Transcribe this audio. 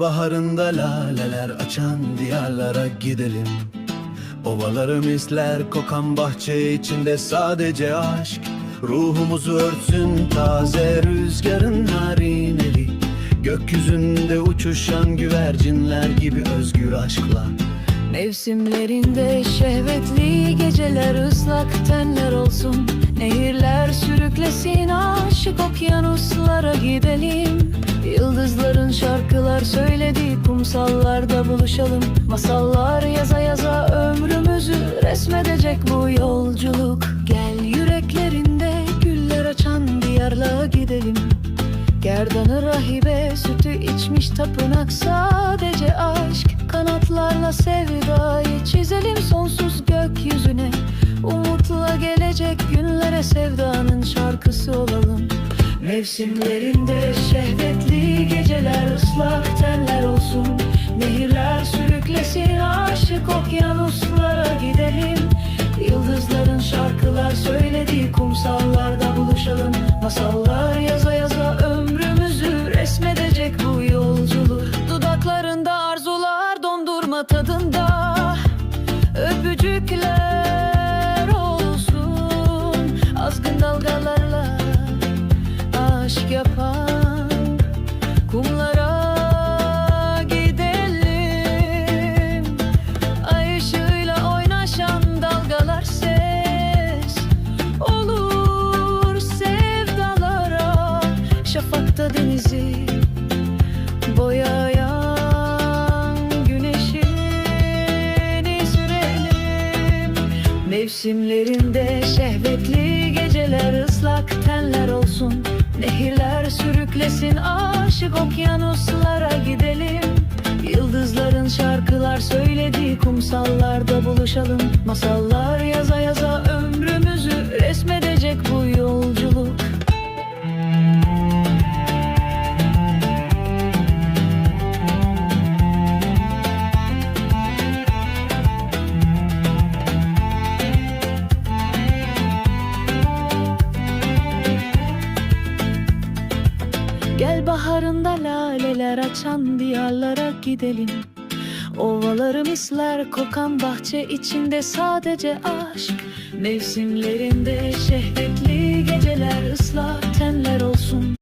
Baharında laleler açan diyarlara gidelim. Ovaları misler kokan bahçe içinde sadece aşk. Ruhumuzu örtsün taze rüzgarın narineli. Gökyüzünde uçuşan güvercinler gibi özgür aşkla. Mevsimlerinde şehvetli geceler ıslak tenler olsun. Nehirler sürüklesin aşık okyanuslara gidelim Yıldızların şarkılar söylediği kumsallarda buluşalım. Masallar yaza yaza ömrümüzü resmedecek bu yolculuk. Gel yüreklerinde güller açan diyarla gidelim. Gerdanı rahibe sütü içmiş tapınak sadece aşk. Kanatlarla sevdayı çizelim sonsuz gökyüzüne. Umutla gelecek günlere sevdanın Mevsimlerinde şehvetli geceler ıslak tenler olsun. Nehirler sürüklesin aşık okyanuslara gidelim. Yıldızların şarkılar söylediği kumsallarda buluşalım. Masallar yaza yaza ömrümüzü resmedecek bu yolculuk. Dudaklarında arzular dondurma tadında Şafakta denizi boyayan güneşini sürelim. Mevsimlerinde şehvetli geceler ıslak tenler olsun. Nehirler sürüklesin aşık okyanuslara gidelim. Yıldızların şarkılar söylediği kumsallarda buluşalım. Masallar yaza yaza ömrümüzü baharında laleler açan diyarlara gidelim. Ovaları misler kokan bahçe içinde sadece aşk. Mevsimlerinde şehvetli geceler ıslak tenler olsun